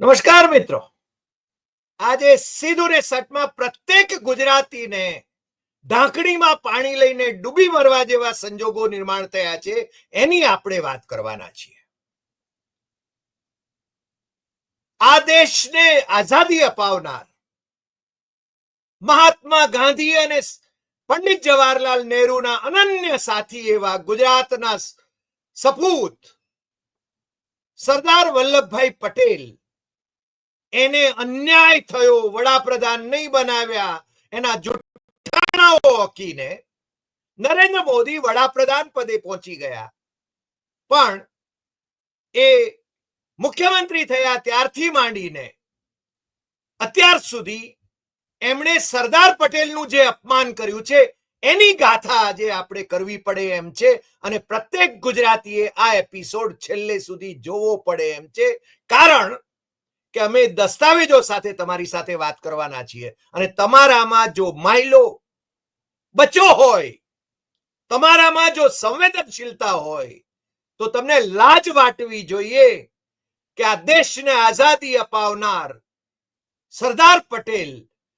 નમસ્કાર મિત્રો. આજે સીધું ને સટમાં પ્રત્યેક ગુજરાતીને ઢાંકણીમાં પાણી લઈને ડૂબી મરવા જેવા સંજોગો નિર્માણ થયા છે, એની આપણે વાત કરવાના છીએ. આ દેશને આઝાદી અપાવનાર મહાત્મા ગાંધી અને પંડિત જવાહરલાલ નહેરુના અનન્ય સાથી એવા ગુજરાતના સપૂત સરદાર વલ્લભભાઈ પટેલ એને અન્યાય થયો, વડાપ્રધાન નહીં બનાવ્યા, એના જુઠ્ઠાણાઓ હકીને નરેન્દ્ર મોદી વડાપ્રધાન પદે પહોંચી ગયા. પણ એ મુખ્યમંત્રી થયા ત્યારથી માંડીને અત્યાર સુધી એમણે સરદાર પટેલનું જે અપમાન કર્યું છે, એની ગાથા આજે આપણે કરવી પડે એમ છે અને પ્રત્યેક ગુજરાતીએ આ એપિસોડ છેલ્લે સુધી જોવો પડે એમ છે. કારણ કે અમે દસ્તાવેજો સાથે તમારી સાથે વાત કરવાના છીએ. અને તમારામાં જો માયલો બચ્યો હોય, તમારામાં જો સંવેદનશીલતા હોય, તો તમને લાજ વાટવી જોઈએ કે આ દેશને આઝાદી અપાવનાર સરદાર પટેલ,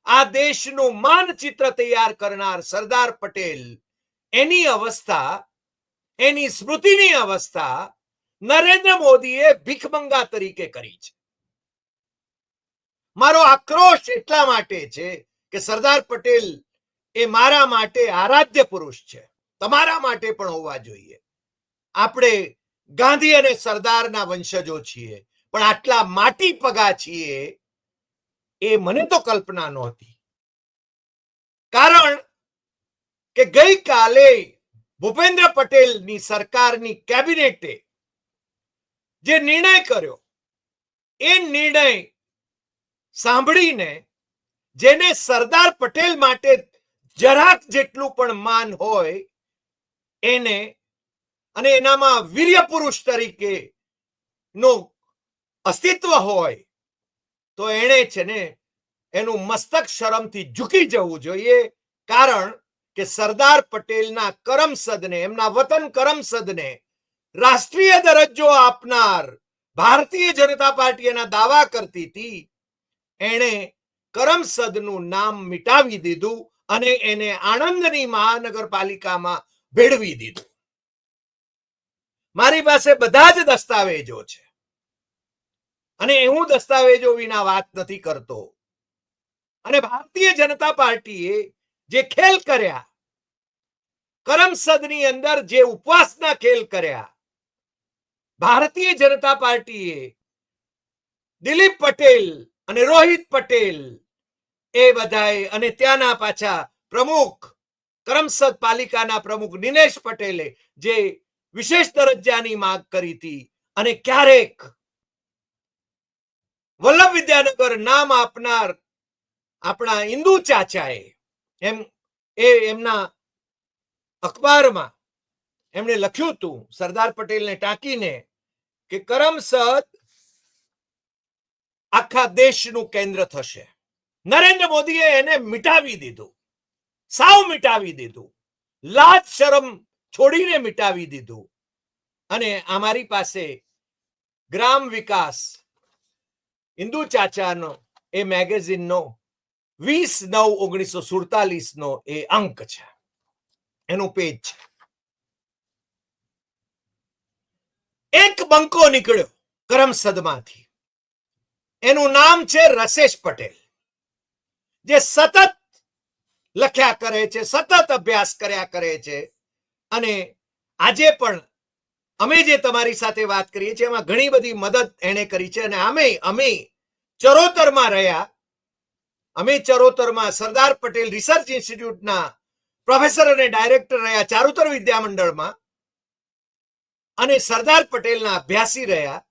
આ દેશનું માનચિત્ર તૈયાર કરનાર સરદાર પટેલ, એની અવસ્થા, એની સ્મૃતિની અવસ્થા નરેન્દ્ર મોદીએ ભીખમંગા તરીકે કરી છે. મારો આક્રોશ એટલા માટે છે કે સરદાર પટેલ એ મારા માટે આરાધ્ય પુરુષ છે. તમારા માટે પણ હોવા જોઈએ. આપણે ગાંધી અને સરદારના વંશજો છીએ, પણ આટલા માટી પગા છીએ એ મને તો કલ્પના નહોતી. કારણ કે ગઈકાલે ભૂપેન્દ્ર પટેલની સરકારની કેબિનેટે જે નિર્ણય કર્યો, એ નિર્ણય સાંભળીને જેને સરદાર પટેલ માટે જરાક જેટલું પણ માન હોય, એને અને એનામાં વીર્ય પુરુષ તરીકે નું અસ્તિત્વ હોય, તો એણે છે ને એનું મસ્તક શરમથી ઝૂકી જવું જોઈએ, કારણ કે સરદાર પટેલના કરમસદને, એમના વતન કરમસદને રાષ્ટ્રીય દરજ્જો આપનાર ભારતીય જનતા પાર્ટી એના દાવા કરતી હતી. એણે કરમસદનું નામ મિટાવી દીધું અને એને આણંદની મહાનગરપાલિકામાં ભેળવી દીધું. મારી પાસે બધા જ દસ્તાવેજો છે. અને હું દસ્તાવેજો વિના વાત નથી કરતો. અને ભારતીય જનતા પાર્ટીએ જે ખેલ કર્યા, કરમસદની અંદર જે ઉપવાસના ખેલ કર્યા, ભારતીય જનતા પાર્ટીએ દિલીપ પટેલ અને રોહિત પટેલ. એ બધાએ અને ત્યાંના પાછા પ્રમુખ, કરમસદ પાલિકાના પ્રમુખ દિનેશ પટેલે જે વિશેષ દરજ્જાની માંગ કરી હતી અને ક્યારેક વલ્લભ વિદ્યાનગર નામ આપનાર આપણા હિન્દુ ચાચાએ એમ, એ એમના અખબારમાં એમણે લખ્યું હતું, સરદાર પટેલને ટાંકીને કે કરમસદ આખા દેશનું કેન્દ્ર થશે. નરેન્દ્ર મોદીએ એને મિટાવી દીધું. સાવ મિટાવી દીધું. લાજ શરમ છોડીને મિટાવી દીધું. અને અમારી પાસે ગ્રામ વિકાસ, હિન્દુ ચાચાનો એ મેગેઝિનનો વીસ નવ ઓગણીસો સુડતાલીસ નો એ અંક છે. એનું પેજ છે. એક બંકો નીકળ્યો કરમસદમાંથી. એનું નામ છે રસેશ પટેલ, જે સતત લખ્યા કરે છે, સતત અભ્યાસ કર્યા કરે છે. અને આજે પણ અમે જે તમારી સાથે વાત કરીએ છીએ, એમાં ઘણી બધી મદદ એણે કરી છે. અને અમે અમે ચરોતરમાં રહ્યા. અમે ચરોતરમાં સરદાર પટેલ રિસર્ચ ઇન્સ્ટિટ્યૂટના પ્રોફેસર અને ડાયરેક્ટર રહ્યા, ચારુતર વિદ્યામંડળમાં. અને સરદાર પટેલના અભ્યાસી રહ્યા.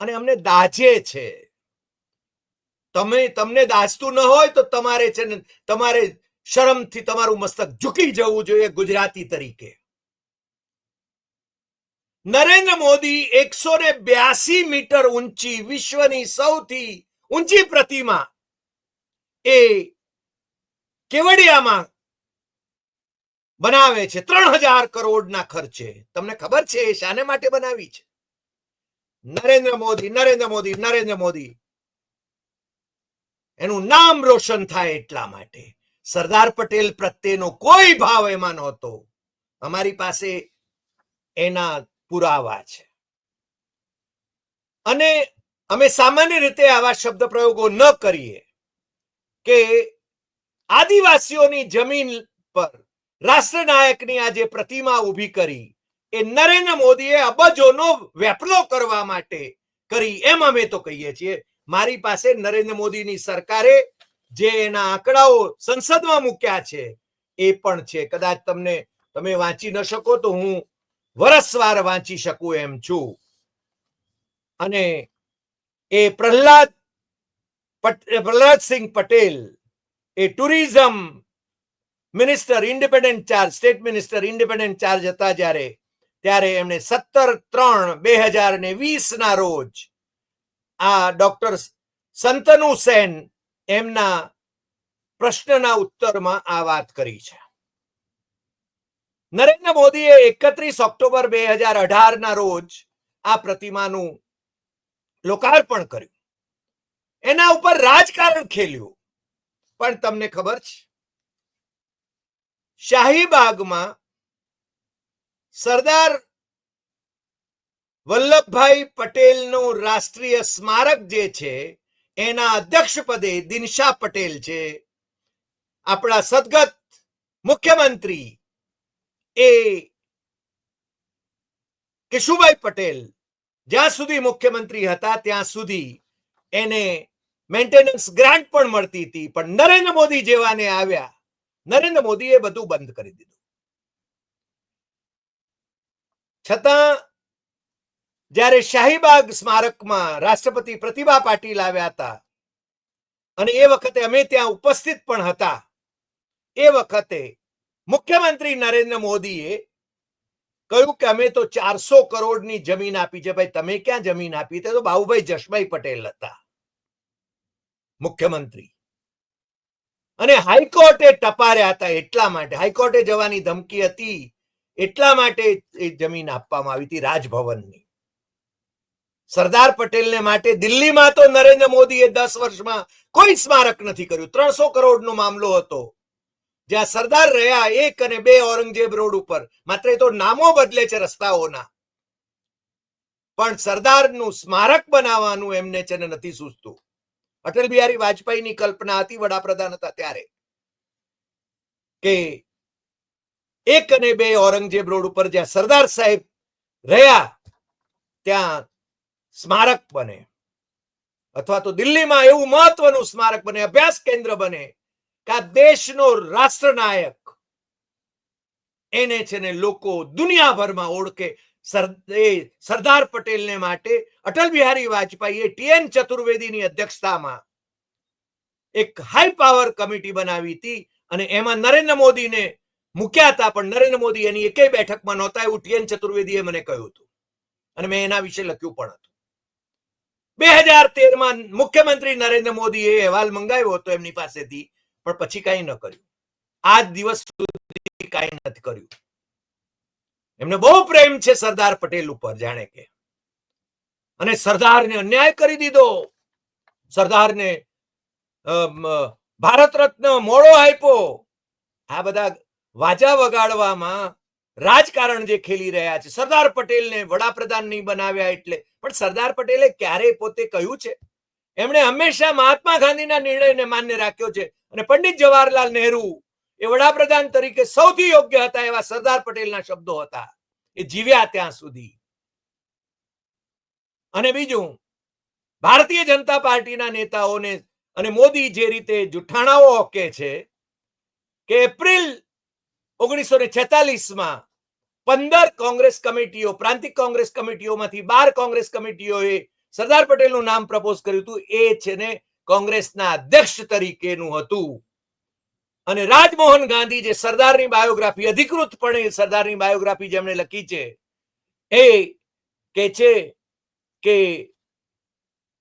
અને અમને દાજે છે. તમે, તમને દાજતું ન હોય તો તમારે છે તમારે શરમથી તમારું મસ્તક ઝૂકી જવું જોઈએ ગુજરાતી તરીકે. નરેન્દ્ર મોદી એકસો ને બ્યાસી મીટર ઊંચી વિશ્વની સૌથી ઊંચી પ્રતિમા એ કેવડિયામાં બનાવે છે. ત્રણ હજાર કરોડના ખર્ચે. તમને ખબર છે એ શાને માટે બનાવી છે? નરેન્દ્ર મોદી નરેન્દ્ર મોદી નરેન્દ્ર મોદી. એનું નામ રોશન થાય એટલા માટે. સરદાર પટેલ પ્રત્યેનો કોઈ ભાવ એમાં નહોતો. અમારી પાસે એના પુરાવા છે. અને અમે સામાન્ય રીતે આવા શબ્દ પ્રયોગો ન કરીએ કે આદિવાસીઓની જમીન પર રાષ્ટ્રનાયકની આજે પ્રતિમા ઊભી કરી એ નરેન્દ્ર મોદીએ અબજોનો વેપલો કરવા માટે કરી. એમ અમે તો કહીએ છીએ. મારી પાસે નરેન્દ્ર મોદીની સરકારે જે એના આંકડાઓ સંસદમાં મૂક્યા છે, એ પણ છે. કદાચ તમને, તમે વાંચી ન શકો તો હું વરસવાર વાંચી શકું એમ છું. અને એ પ્રહલાદ પ્રહલાદસિંહ પટેલ, એ tourism minister, independent charge, state minister, independent charge હતા જ્યારે ત્યારે એમણે સત્તર ત્રણ બે હજાર ને વીસ ના રોજ આ ડોક્ટર સંતનુ સેન એમના પ્રશ્નના ઉત્તરમાં આ વાત કરી છે. નરેન્દ્ર મોદીએ એકત્રીસ ઓક્ટોબર બે હજાર અઢાર ના રોજ આ પ્રતિમાનું લોકાર્પણ કર્યું. એના ઉપર રાજકારણ ખેલ્યું. પણ તમને ખબર છે? શાહીબાગમાં સરદાર વલ્લભભાઈ પટેલનું રાષ્ટ્રીય સ્મારક જે છે, એના અધ્યક્ષ પદે દિનશા પટેલ છે. આપણા સદગત મુખ્યમંત્રી એ કેશુભાઈ પટેલ જ્યાં સુધી મુખ્યમંત્રી હતા ત્યાં સુધી એને મેન્ટેનન્સ ગ્રાન્ટ પણ મળતી હતી. પણ નરેન્દ્ર મોદી જેવાને આવ્યા, નરેન્દ્ર મોદીએ બધું બંધ કરી દીધું. છતાં જ્યારે શાહીબાગ સ્મારકમાં રાષ્ટ્રપતિ પ્રતિભા પાટીલ આવ્યા હતા અને એ વખતે અમે ત્યાં ઉપસ્થિત પણ હતા, એ વખતે મુખ્યમંત્રી નરેન્દ્ર મોદીએ કહ્યું કે અમે તો ચારસો કરોડની જમીન આપી છે, ભાઈ તમે ક્યાં જમીન આપી? તે તો બાબુભાઈ જશભાઈ પટેલ હતા, મુખ્યમંત્રી. અને હાઈકોર્ટે ટપાર્યા હતા એટલા માટે, હાઈકોર્ટે જવાની ધમકી હતી એટલા માટે એ જમીન આપવામાં આવી હતી રાજભવનની. સરદાર પટેલને માટે દિલ્હીમાં તો નરેન્દ્ર મોદીએ દસ વર્ષમાં કોઈ સ્મારક નથી કર્યું. ત્રણસો કરોડનો મામલો હતો. જ્યાં સરદાર રહ્યા એક અને બે ઔરંગઝેબ રોડ ઉપર. માત્ર તો નામો બદલે છે રસ્તાઓના. પણ સરદારનું સ્મારક બનાવવાનું એમને છે નથી સૂચતું અટલ બિહારી વાજપેયીની કલ્પના હતી, વડાપ્રધાન હતા ત્યારે, કે એક અને બે ઔરંગઝેબ રોડ ઉપર જ્યાં સરદાર સાહેબ રહ્યા, ત્યાં સ્મારક બને. અથવા તો દિલ્હીમાં એવું મહત્વનું સ્મારક બને, અભ્યાસ કેન્દ્ર બને, કે આ દેશનો રાષ્ટ્રનાયક એને છે ને લોકો દુનિયાભરમાં ઓળખે. સરદાર પટેલને માટે અટલ બિહારી વાજપેયીએ ટીએન ચતુર્વેદીની અધ્યક્ષતામાં એક હાઈ પાવર કમિટી બનાવી હતી અને એમાં નરેન્દ્ર મોદીને મૂક્યા હતા, પણ નરેન્દ્ર મોદી એની એકેય બેઠકમાં નહોતા. એવું ટીએન ચતુર્વેદીએ મને કહ્યું હતું. અને મેં એના વિશે લખ્યું પણ હતું. બે હજાર તેરમાં મુખ્યમંત્રી નરેન્દ્ર મોદીએ અહેવાલ મંગાવ્યો હતો એમની પાસેથી, પણ પછી કાંઈ ન કર્યું. આજ દિવસ સુધી કાંઈ નથી કર્યું. એમને બહુ પ્રેમ છે સરદાર પટેલ ઉપર, જાણે કે. અને સરદારને અન્યાય કરી દીધો. સરદારને ભારત રત્ન મોડો આપ્યો. આ બધા વાજા વગાડવામાં રાજકારણ જે ખેલી રહ્યા છે, સરદાર પટેલને વડાપ્રધાન નહીં બનાવ્યા એટલે, પણ સરદાર પટેલે ક્યારેય પોતે કહ્યું છે? એમણે હંમેશા મહાત્મા ગાંધીના નિર્ણયને માન્ય રાખ્યો છે અને પંડિત જવાહરલાલ નહેરુ એ વડાપ્રધાન તરીકે સૌથી યોગ્ય હતા એવા સરદાર પટેલના શબ્દો હતા. એ જીવ્યા ત્યાં સુધી. અને બીજું, ભારતીય જનતા પાર્ટીના નેતાઓને અને મોદી જે રીતે જુઠ્ઠાણાઓ ઓકે છે કે એપ્રિલ ઓગણીસો ને છેતાલીસમાં પંદર કોંગ્રેસ કમિટીઓ, પ્રાંતિક કોંગ્રેસ કમિટીઓમાંથી બાર કોંગ્રેસ કમિટીઓએ સરદાર પટેલનું નામ પ્રપોઝ કર્યું હતું. એ છે ને કોંગ્રેસના અધ્યક્ષ તરીકેનું હતું. અને રાજમોહન ગાંધી જે સરદારની બાયોગ્રાફી, અધિકૃતપણે સરદારની બાયોગ્રાફી જેમણે લખી છે, એ કે છે કે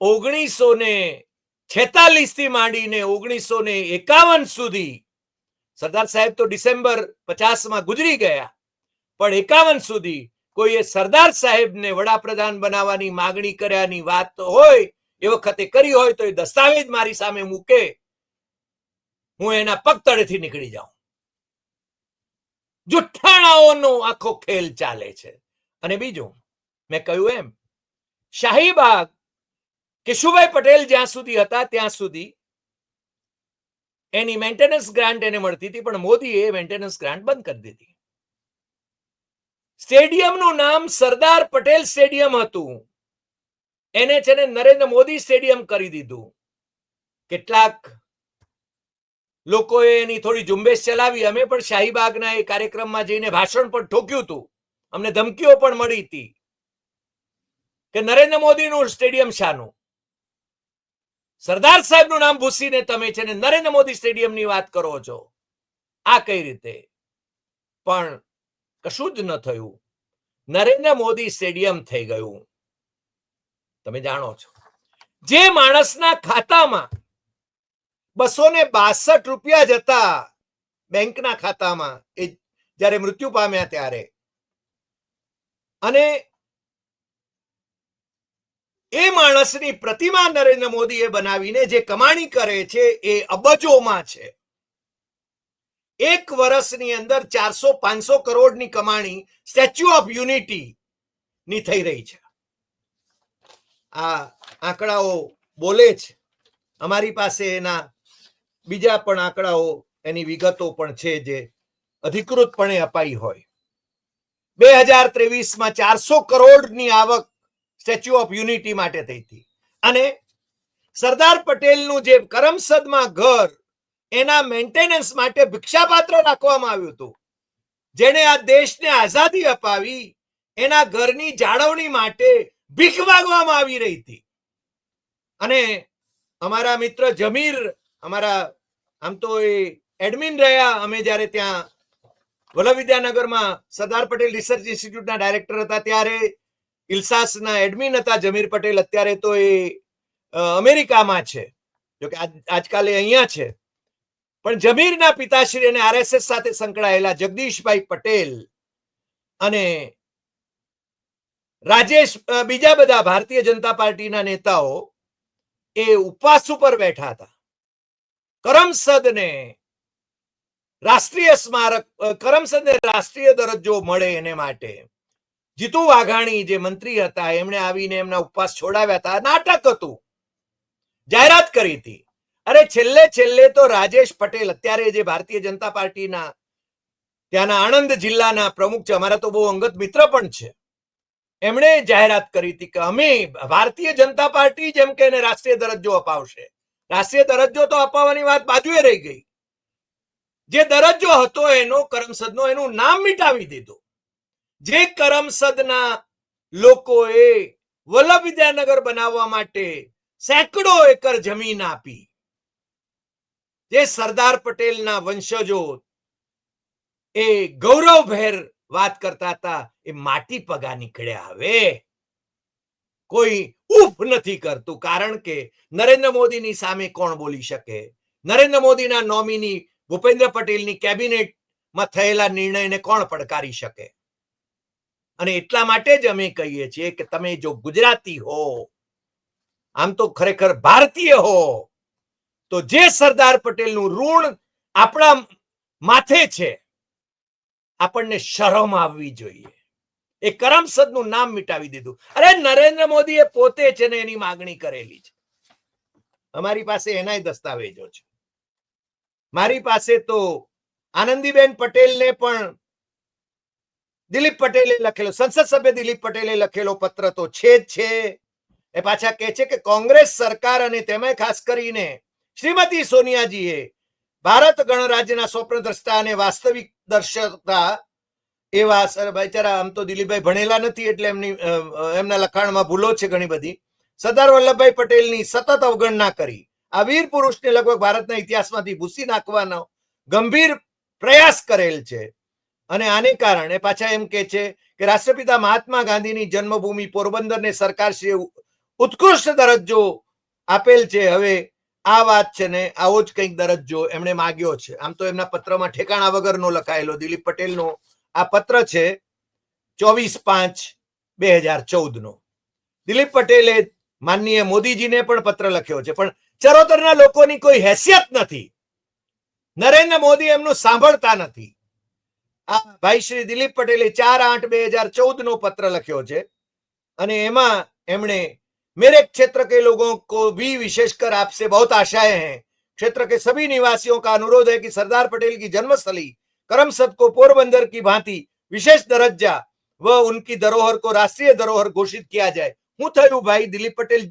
ઓગણીસો ને છેતાલીસથી માંડીને ઓગણીસો ને એકાવન સુધી સરદાર સાહેબ તો ડિસેમ્બર પચાસમાં ગુજરી ગયા. પણ એકાવન સુધી કોઈએ સરદાર સાહેબને વડાપ્રધાન બનાવવાની માગણી કર્યાની વાત હોય, એ વખતે કરી હોય તો એ દસ્તાવેજ મારી સામે મૂકે. હું એના પગતળેથી નીકળી જાઉં. જુઠ્ઠાણાઓનો આખો ખેલ ચાલે છે. અને બીજું, મેં કહ્યું એમ, શાહીબાગ કેશુભાઈ પટેલ જ્યાં સુધી હતા ત્યાં સુધી એની મેન્ટેનન્સ ગ્રાન્ટ એને મળતી હતી, પણ મોદીએ મેન્ટેનન્સ ગ્રાન્ટ બંધ કરી દીધી. સ્ટેડિયમનું નામ સરદાર પટેલ સ્ટેડિયમ હતું. એને છે ને નરેન્દ્ર મોદી સ્ટેડિયમ કરી દીધું. કેટલાક લોકોએ એની થોડી ઝુંબેશ ચલાવી, અમે પણ શાહીબાગના એ કાર્યક્રમમાં જઈને ભાષણ પણ ઠોક્યું હતું. અમને ધમકીઓ પણ મળી હતી કે નરેન્દ્ર મોદીનું સ્ટેડિયમ શાનું? સરદાર સાહેબનું નામ ભૂસીને તમે છે ને નરેન્દ્ર મોદી સ્ટેડિયમની વાત કરો છો. આ કઈ રીતે? પણ કશું જ ન થયું. નરેન્દ્ર મોદી સ્ટેડિયમ થઈ ગયું. તમે જાણો છો. જે માણસના ખાતામાં બસો ને બાસઠ રૂપિયા જતા બેંકના ખાતામાં, એ જ્યારે મૃત્યુ પામ્યા ત્યારે. અને એ માણસની પ્રતિમા નરેન્દ્ર મોદીએ બનાવીને જે કમાણી કરે છે, એ અબજોમાં છે. એક વર્ષની અંદર ચારસો પાંચસો કરોડની કમાણી સ્ટેચ્યુ ઓફ યુનિટી ની થઈ રહી છે. આ આંકડાઓ બોલે છે. અમારી પાસે એના બીજા પણ આંકડાઓ, એની વિગતો પણ છે જે અધિકૃતપણે અપાઈ હોય. બે હજાર ત્રેવીસમાં ચારસો કરોડની આવક સ્ટેચ્યુ ઓફ યુનિટી માટે થઈ હતી. અને સરદાર પટેલનું જે કરમસદમાં ઘર, એના મેન્ટેનન્સ માટે ભિક્ષાપાત્ર રાખવામાં આવ્યું હતું. જેને આ દેશને આઝાદી અપાવી, એના ઘરની જાળવણી માટે ભીખ માંગવામાં આવી રહી હતી. અને અમારા મિત્ર જમીર, અમારા, આમ તો એ એડમિન રહ્યા, અમે જ્યારે ત્યાં વલ્લભ વિદ્યાનગરમાં સરદાર પટેલ રિસર્ચ ઇન્સ્ટિટ્યૂટના ડાયરેક્ટર હતા, ત્યારે ઇલ્સાસના એડમિન હતા જમીર પટેલ. અત્યારે તો એ અમેરિકામાં છે. જો આજકાલ એ અહીંયા છે. પણ જમીરના પિતાશ્રી અને આરએસએસ સાથે સંકળાયેલા જગદીશભાઈ પટેલ અને રાજેશ બીજા બધા ભારતીય જનતા પાર્ટીના નેતાઓ એ ઉપવાસ ઉપર બેઠા હતા. કરમસદને રાષ્ટ્રીય સ્મારક કરમસદને રાષ્ટ્રીય દરજ્જો મળે એને માટે જીતુ વાઘાણી જે મંત્રી હતા, એમણે આવીને એમના ઉપવાસ છોડાવ્યા હતા. નાટક હતું. જાહેરાત કરી હતી. અરે છેલ્લે છેલ્લે તો રાજેશ પટેલ, અત્યારે જે ભારતીય જનતા પાર્ટીના, ત્યાંના આણંદ જિલ્લાના પ્રમુખ છે, અમારા તો બહુ અંગત મિત્ર પણ છે. એમણે જાહેરાત કરી હતી કે અમે ભારતીય જનતા પાર્ટી જેમ કે એને રાષ્ટ્રીય દરજ્જો અપાવશે. રાષ્ટ્રીય દરજ્જો તો અપાવવાની વાત બાજુએ રહી ગઈ. જે દરજ્જો હતો એનો, કરમસદનો, એનું નામ મિટાવી દીધું. જે કરમસદના લોકોએ વલ્લભ વિદ્યાનગર બનાવવા માટે સેંકડો એકર જમીન આપી. જે સરદાર પટેલના વંશજો એ ગૌરવભેર વાત કરતા હતા, એ માટી પગા નીકળ્યા હવે. કોઈ ઉફ નથી કરતું. કારણ કે નરેન્દ્ર મોદીની સામે કોણ બોલી શકે? નરેન્દ્ર મોદીના નોમિની ભૂપેન્દ્ર પટેલની કેબિનેટમાં થયેલા નિર્ણયને કોણ પડકારી શકે? અને એટલા માટે જ અમે કહીએ છીએ કે તમે જો ગુજરાતી હો, આમ તો ખરેખર ભારતીય હો, તો જે સરદાર પટેલનું ઋણ આપણા માથે છે, આપણને શરમ આવવી જોઈએ. એ કરમસદનું નામ મિટાવી દીધું. અરે નરેન્દ્ર મોદીએ પોતે છે ને એની માગણી કરેલી છે. અમારી પાસે એનાય દસ્તાવેજો છે. મારી પાસે તો આનંદીબેન પટેલને પણ દિલીપ પટેલે લખેલો, સંસદ સભ્ય દિલીપ પટેલે લખેલો પત્ર તો છે જ છે. એ પાછા કહે છે કે કોંગ્રેસ સરકાર અને તેમાં ખાસ કરીને શ્રીમતી સોનિયાજીએ ભારત ગણરાજ્યના સ્વપ્નદ્રષ્ટા અને વાસ્તવિક દર્શકતા એવા બિચારા આમ તો દિલીપભાઈ ભણેલા નથી એટલે એમની એમના લખાણમાં ભૂલો છે ઘણી બધી. સરદાર વલ્લભભાઈ પટેલની સતત અવગણના કરી. આ વીર પુરુષને લગભગ ભારતના ઇતિહાસમાંથી ભૂસી નાખવાનો ગંભીર પ્રયાસ કરેલ છે. અને આને કારણે પાછા એમ કે છે કે રાષ્ટ્રપિતા મહાત્મા ગાંધીની જન્મભૂમિ પોરબંદરને સરકારશ્રીએ ઉત્કૃષ્ટ દરજ્જો આપેલ છે. હવે આ વાત છે ને આવો જ કંઈક દરજ્જો એમણે માગ્યો છે. આમ તો એમના પત્રમાં ઠેકાણા વગરનો લખાયેલો દિલીપ પટેલનો આ પત્ર છે ચોવીસ પાંચ બે હજાર ચૌદ નો દિલીપ પટેલે માનનીય મોદીજીને પણ પત્ર લખ્યો છે. પણ ચરોતરના લોકોની કોઈ હેસિયત નથી. નરેન્દ્ર મોદી એમનું સાંભળતા નથી. ભાઈ શ્રી દિલીપ પટેલે ચાર આઠ બે હજાર ચૌદ નો પત્ર લખ્યો છે અને એમાં એમણે मेरे क्षेत्र के लोगों को भी विशेषकर आपसे बहुत आशाएं हैं क्षेत्र के सभी निवासियों का अनुरोध है कि सरदार पटेल की जन्मस्थली करमसद को पोरबंदर की भांति विशेष दरज्जा व उनकी धरोहर को राष्ट्रीय धरोहर घोषित किया जाए હું થયું ભાઈ દિલીપ પટેલ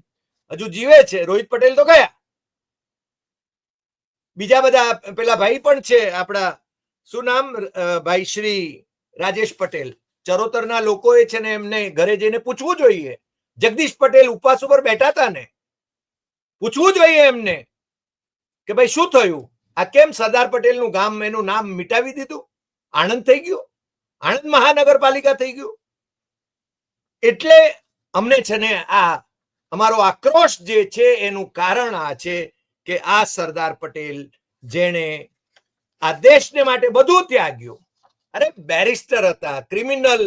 હજુ જીવે છે રોહિત પટેલ તો ગયા બીજા બધા પેલા ભાઈ પણ છે આપણા શું નામ? ભાઈ શ્રી રાજેશ પટેલ. ચરોતરના લોકોએ છે ને એમને ઘરે જઈને પૂછવું જોઈએ. જગદીશ પટેલ ઉપવાસ ઉપર બેઠા હતા ને? પૂછવું જોઈએ એમને કે ભાઈ શું થયું? આ કેમ સરદાર પટેલનું ગામ એનું નામ મિટાવી દીધું? આણંદ થઈ ગયું? આણંદ મહાનગરપાલિકા થઈ ગયું? એટલે અમને છે ને આ અમારો આક્રોશ જે છે એનું કારણ આ છે કે આ સરદાર પટેલ જેણે આ દેશને માટે બધું ત્યાગ્યું. અરે બેરિસ્ટર હતા, ક્રિમિનલ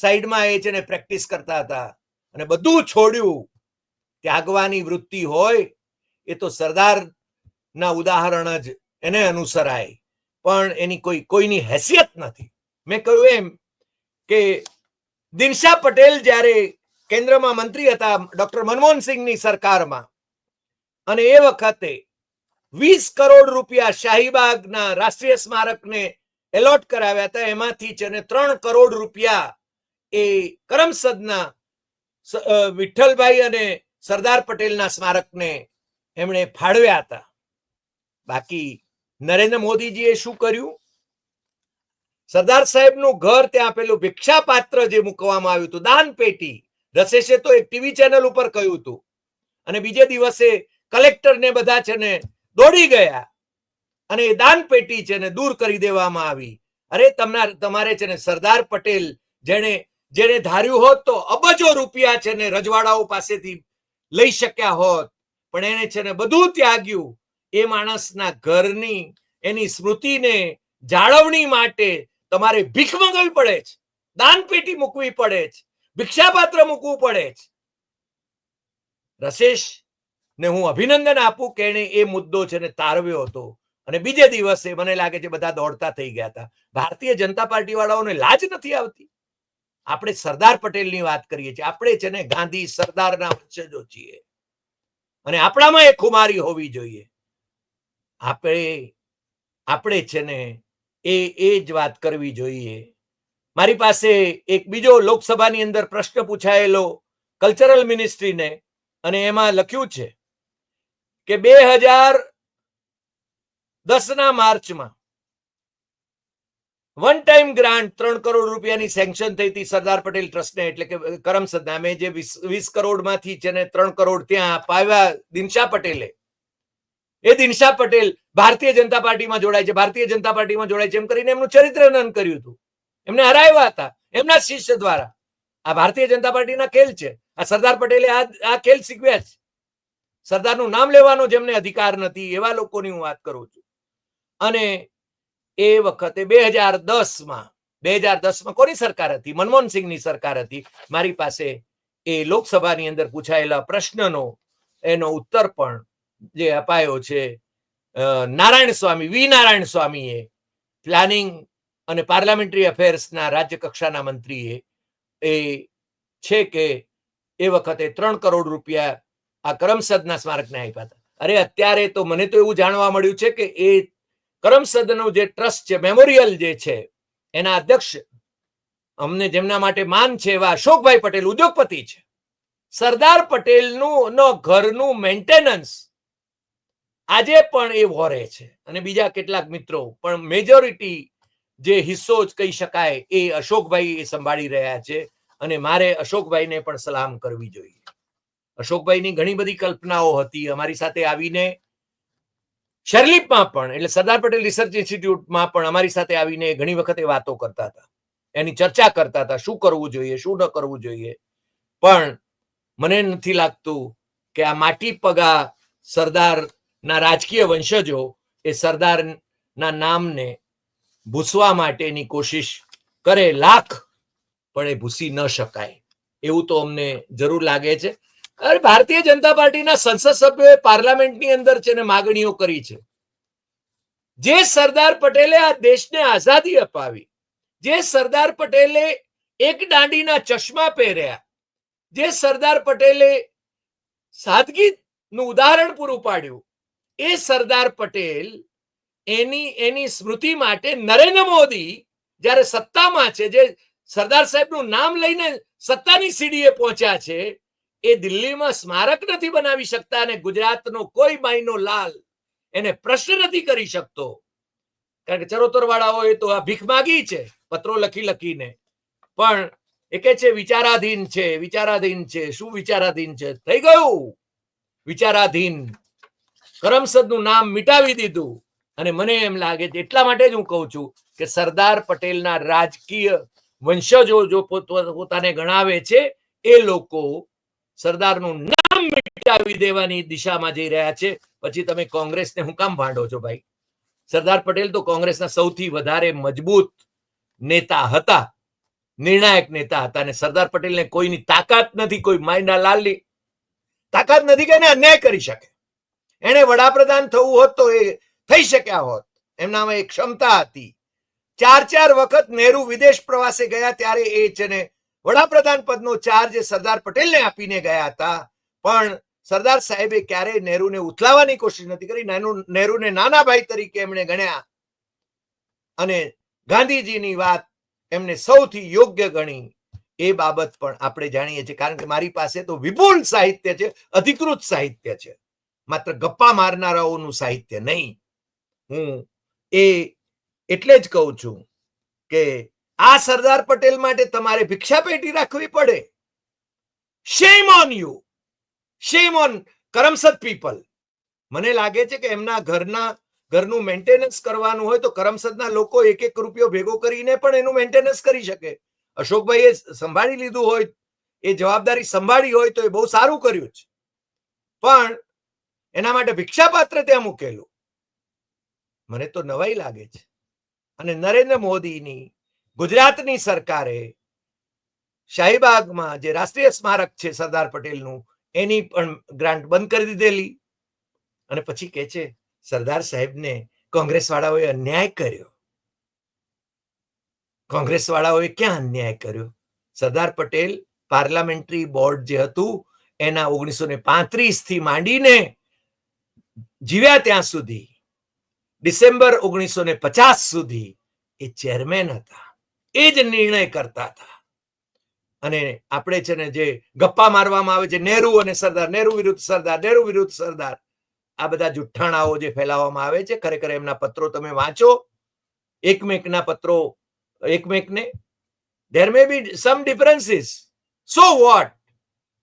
સાઈડમાં એ છે ને પ્રેક્ટિસ કરતા હતા. અને બધું છોડ્યું. ત્યાગવાની વૃત્તિ હોય, એ તો સરદાર ના ઉદાહરણ જ એને અનુસરાય. પણ એની કોઈ, કોઈની હેસિયત નથી. મેં કહ્યું એમ કે દિનશા પટેલ જ્યારે કેન્દ્રમાં મંત્રી હતા ડોક્ટર મનમોહનસિંહની સરકારમાં, અને એ વખતે વીસ કરોડ રૂપિયા શાહીબાગના રાષ્ટ્રીય સ્મારકને એલોટ કરાવ્યા હતા. એમાંથી છે ને ત્રણ કરોડ રૂપિયા એ કરમસદના વિઠ્ઠલભાઈ અને સરદાર પટેલના સ્મારકને એમણે ફાળવ્યા હતા. બાકી નરેન્દ્ર મોદીજીએ શું કર્યું? સરદાર સાહેબનું ઘર ત્યાં પેલું ભિક્ષા પાત્ર જે મૂકવામાં આવ્યું હતું, દાન પેટી. રસેશે તો એક ટીવી ચેનલ ઉપર કહ્યું હતું. અને બીજે દિવસે કલેક્ટરને બધા છે ને દોડી ગયા અને એ દાન પેટી છે ને દૂર કરી દેવામાં આવી. અરે તમને તમારે છે ને સરદાર પટેલ જેને જેને ધાર્યું હોત તો અબજો રૂપિયા છે ને રજવાડાઓ પાસેથી લઈ શક્યા હોત. પણ એને છે ને બધું ત્યાગ્યું. એ માણસના ઘરની એની સ્મૃતિને જાળવણી માટે તમારે ભીખ મંગાવી પડે છે. દાન પેટી મૂકવી પડે છે. ભિક્ષાપાત્ર મૂકવું પડે છે. રસેશ ને હું અભિનંદન આપું કે એણે એ મુદ્દો છે ને તારવ્યો હતો. અને બીજે દિવસે મને લાગે છે બધા દોડતા થઈ ગયા હતા. ભારતીય જનતા પાર્ટી વાળાઓને લાજ નથી આવતી? આપણે સરદાર પટેલની વાત કરીએ છીએ. આપણે છે ને ગાંધી સરદારના વંશજો છીએ. અને આપણામાં એ ખુમારી હોવી જોઈએ. આપણે આપણે છે ને એ એ જ વાત કરવી જોઈએ. મારી પાસે એક બીજો લોકસભાની અંદર પ્રશ્ન પૂછાયેલો કલ્ચરલ મિનિસ્ટ્રીને અને એમાં લખ્યું છે કે બે હજાર દસના માર્ચમાં વન ટાઈમ ગ્રાન્ટ ત્રણ કરોડ રૂપિયાની સેન્કશન થઈ હતી સરદાર પટેલ ટ્રસ્ટને, એટલે કે કરમસદ નામે જે વીસ કરોડમાંથી જેને ત્રણ કરોડ ત્યાં પાવ્યા દિનશા પટેલે, એ દિનશા પટેલ ભારતીય જનતા પાર્ટીમાં જોડાય છે. ભારતીય જનતા પાર્ટીમાં જોડાય છે. એમ કરીને એમનું ચરિત્રનન કર્યું હતું. એમને હરાવ્યા હતા. એમના શિષ્ય દ્વારા. આ ભારતીય જનતા પાર્ટીના ખેલ છે. આ સરદાર પટેલે આ ખેલ શીખવ્યા છે. સરદારનું નામ લેવાનો જેમને અધિકાર નથી, એવા લોકોની હું વાત કરું છું. અને એ વખતે બે હજાર દસમાં, બે હજાર દસમાં કોની સરકાર હતી? મનમોહનસિંહની સરકાર હતી. મારી પાસે એ લોકસભાની અંદર પૂછાયેલા પ્રશ્નનો એનો ઉત્તર પણ જે અપાયો છે નારાયણ સ્વામી, વી. નારાયણ સ્વામીએ. પ્લાનિંગ અને પાર્લામેન્ટરી અફેર્સના રાજ્ય કક્ષાના મંત્રીએ એ છે કે એ વખતે ત્રણ કરોડ રૂપિયા આ કરમસદના સ્મારકને આપ્યા હતા. અરે, અત્યારે તો મને તો એવું જાણવા મળ્યું છે કે એ કરમસદનું જે ટ્રસ્ટ છે, મેમોરિયલ જે છે, એના અધ્યક્ષ અમને જેમના માટે માન છે એવા અશોકભાઈ પટેલ, ઉદ્યોગપતિ છે. સરદાર પટેલનું નો ઘરનું મેન્ટેનન્સ આજે પણ એ વોરે છે. અને બીજા કેટલાક મિત્રો, પણ મેજોરિટી જે હિસ્સો જ કહી શકાય, એ અશોકભાઈ એ સંભાળી રહ્યા છે. અને મારે અશોકભાઈને પણ સલામ કરવી જોઈએ. અશોકભાઈની ઘણી બધી કલ્પનાઓ હતી. અમારી સાથે આવીને શેરલીપમાં પણ, એટલે સરદાર પટેલ રિસર્ચ ઇન્સ્ટિટ્યૂટમાં પણ અમારી સાથે આવીને ઘણી વખત વાતો કરતા હતા. એની ચર્ચા કરતા હતા, શું કરવું જોઈએ, શું ન કરવું જોઈએ. પણ મને નથી લાગતું કે આ માટી પગા સરદારના રાજકીય વંશજો એ સરદારના નામને ભૂસવા માટેની કોશિશ કરે લાખ, પણ એ ભૂસી ન શકાય. એવું તો અમને જરૂર લાગે છે. અરે ભારતીય જનતા પાર્ટીના સંસદ સભ્યોએ પાર્લામેન્ટની અંદર છે ને માગણીઓ કરી છે. જે સરદાર પટેલે આ દેશને આઝાદી અપાવી, જે સરદાર પટેલે એક દાંડીના ચશ્મા પહેર્યા, જે સરદાર પટેલે સાદગીનું ઉદાહરણ પૂરું પાડ્યું, એ સરદાર પટેલ એની એની સ્મૃતિ માટે નરેન્દ્ર મોદી જ્યારે સત્તામાં છે, જે સરદાર સાહેબનું નામ લઈને સત્તાની સીડીએ પહોંચ્યા છે એ દિલ્હીમાં સ્મારક નથી બનાવી શકતા અને ગુજરાતનો કોઈ માયનો લાલ એને પ્રશ્ન નથી કરી શકતો. કારણ કે ચરોતર વાળાઓએ તો આ ભીખ માગી છે, પત્રો લખી લખીને. પણ એ કે છે, વિચારાધીન છે વિચારાધીન છે, શું વિચારાધીન છે? થઈ ગયું. વિચારાધીન. કરમસદનું નામ મિટાવી દીધું. અને મને એમ લાગે છે, એટલા માટે જ હું કહું છું કે સરદાર પટેલના રાજકીય વંશજો જો પોત- પોતાને ગણાવે છે, એ લોકો સરદારનું નામ મિટાવી દેવાની દિશામાં જઈ રહ્યા છે. પછી તમે કોંગ્રેસને હું કામ ભાંડો છો ભાઈ? સરદાર પટેલ તો કોંગ્રેસના સૌથી વધારે મજબૂત નેતા હતા, નિર્ણાયક નેતા હતા અને સરદાર પટેલને કોઈની તાકાત નથી, કોઈ માયના લાલની તાકાત નથી કે એને અન્યાય કરી શકે. એને વડાપ્રધાન થવું હોત તો એ થઈ શક્યા હોત. એમનામાં એક ક્ષમતા હતી. ચાર ચાર વખત નહેરુ વિદેશ પ્રવાસે ગયા ત્યારે એ છે ને વડાપ્રધાન પદનો ચાર્જ સરદાર પટેલને આપીને ગયા હતા. પણ સરદાર સાહેબે ક્યારેય નહેરુને ઉથલાવવાની કોશિશ નથી કરી. નહેરુને નાના ભાઈ તરીકે એમણે ગણ્યા. અને ગાંધીજીની વાત એમને સૌથી યોગ્ય ગણી. એ બાબત પણ આપણે જાણીએ છીએ. કારણ કે મારી પાસે તો વિપુલ સાહિત્ય છે, અધિકૃત સાહિત્ય છે. માત્ર ગપ્પા મારનારાઓનું સાહિત્ય નહીં. હું એ એટલે જ કહું છું કે આ સરદાર પટેલ માટે તમારે ભિક્ષા પેટી રાખવી પડે. Shame on you shame on Karamsad people મને લાગે છે કે એમના ઘરના, ઘરનું મેન્ટેનન્સ કરવાનું હોય તો કરમસદના લોકો એક એક રૂપિયો ભેગો કરીને પણ એનું મેન્ટેનન્સ કરી શકે. અશોકભાઈએ સંભાળી લીધું હોય, એ જવાબદારી સંભાળી હોય તો એ બહુ સારું કર્યું છે. પણ એના માટે ભિક્ષાપાત્ર ત્યાં મૂકેલું. મને તો નવાઈ લાગે છે. અને નરેન્દ્ર મોદીની ગુજરાતની સરકારે શાહીબાગમાં જે રાષ્ટ્રીય સ્મારક છે સરદાર પટેલનું, એની પણ ગ્રાન્ટ બંધ કરી દીધેલી. અને પછી કે છે, સરદાર સાહેબને કોંગ્રેસ વાળાઓએ અન્યાય કર્યો. કોંગ્રેસ વાળાઓએ ક્યાં અન્યાય કર્યો? સરદાર પટેલ પાર્લામેન્ટરી બોર્ડ જે હતું, એના ઓગણીસો ને પાંત્રીસથી માંડીને જીવ્યા ત્યાં સુધી, ડિસેમ્બર ઓગણીસો ને પચાસ સુધી એ ચેરમેન હતા. એ જ નિર્ણય કરતા હતા. અને આપણે છે ને જે ગપ્પા મારવામાં આવે છે, નેહરુ અને સરદાર, નેહરુ વિરુદ્ધ સરદાર, નેહરુ વિરુદ્ધ સરદાર, આ બધા જુઠ્ઠાણાઓ જે ફેલાવવામાં આવે છે, ખરેખર એમના પત્રો તમે વાંચો, એકમેકના પત્રો, એકમેકને there may be some differences so what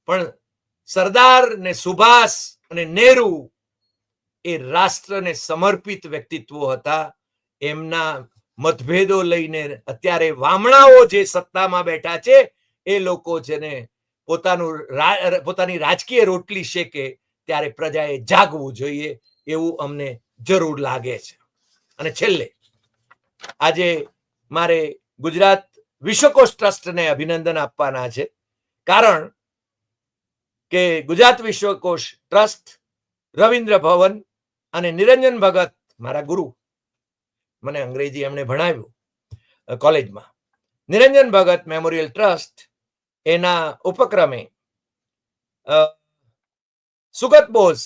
પણ સરદાર ને સુભાષ અને નેહરુ એ રાષ્ટ્રને સમર્પિત વ્યક્તિત્વો હતા. એમના મતભેદો લઈને અત્યારે વામણાઓ જે સત્તામાં બેઠા છે, એ લોકો છે ને પોતાનું પોતાની રાજકીય રોટલી શેકે, ત્યારે પ્રજાએ જાગવું જોઈએ એવું અમને જરૂર લાગે છે. અને છેલ્લે, આજે મારે ગુજરાત વિશ્વકોશ ટ્રસ્ટને અભિનંદન આપવાના છે, કારણ કે ગુજરાત વિશ્વકોશ ટ્રસ્ટ રવિન્દ્ર ભવન અને નિરંજન ભગત, મારા ગુરુ મને અંગ્રેજી એમણે ભણાવ્યું કોલેજમાં. નિરંજન ભગત મેમોરિયલ ટ્રસ્ટ એના ઉપક્રમે સુગત બોઝ,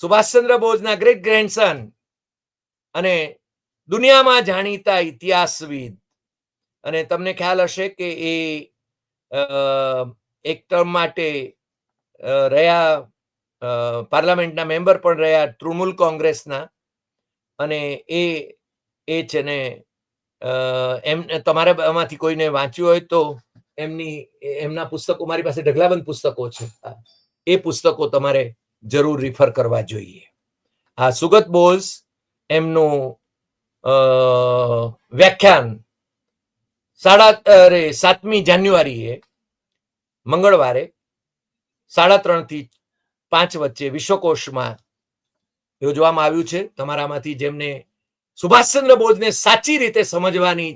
સુભાષચંદ્ર બોઝના ગ્રેટ ગ્રેન્ડસન અને દુનિયામાં જાણીતા ઇતિહાસવિદ. અને તમને ખ્યાલ હશે કે એ એક ટર્મ માટે રહ્યા પાર્લામેન્ટના મેમ્બર પણ રહ્યા તૃણમૂલ કોંગ્રેસના અને એ એ છે ને એમ, તમારે આમાંથી કોઈને વાંચ્યું હોય તો એમની, એમના પુસ્તકો, મારી પાસે ઢગલાબંધ પુસ્તકો છે. એ પુસ્તકો તમારે જરૂર રિફર કરવા જોઈએ. આ સુગત બોઝ એમનું વ્યાખ્યાન સાડા, અરે, સાતમી જાન્યુઆરીએ, મંગળવારે સાડા ત્રણથી પાંચ વચ્ચે વિશ્વકોશમાં યોજવામાં આવ્યું છે. તમારામાંથી જેમને સુભાષચંદ્ર બોઝને સાચી રીતે સમજવાની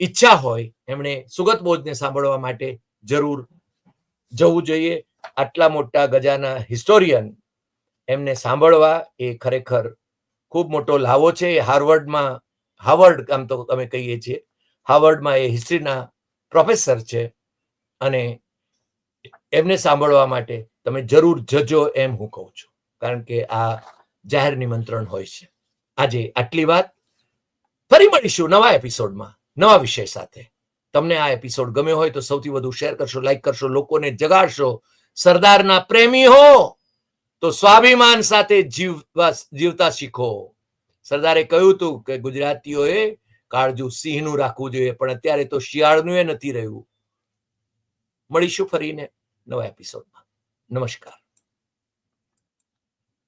ઈચ્છા હોય, એમણે સુગત બોઝને સાંભળવા માટે જરૂર જવું જોઈએ. આટલા મોટા ગજાના હિસ્ટોરિયન એમને સાંભળવા એ ખરેખર ખૂબ મોટો લાવો છે. એ હાર્વર્ડમાં, હાર્વર્ડ આમ તો અમે કહીએ છીએ, હાર્વર્ડમાં એ હિસ્ટ્રીના પ્રોફેસર છે અને એમને સાંભળવા માટે તમે જરૂર જજો એમ હું કહું છું. કારણ કે આ જાહેર નિમંત્રણ હોય છે. આજે આટલી વાત. ફરી મળીશું નવા એપિસોડમાં, નવા વિષય સાથે. તમને આ એપિસોડ ગમ્યો હોય તો સૌથી વધુ શેર કરશો, લાઈક કરશો, લોકોને જગાડશો. સરદારના પ્રેમી હો તો સ્વાભિમાન સાથે જીવવા, જીવતા શીખો. સરદારે કહ્યું હતું કે ગુજરાતીઓએ કાળજુ સિંહનું રાખવું જોઈએ, પણ અત્યારે તો શિયાળનું એ નથી રહ્યું. મળીશું ફરીને નવા એપિસોડમાં. નમસ્કાર.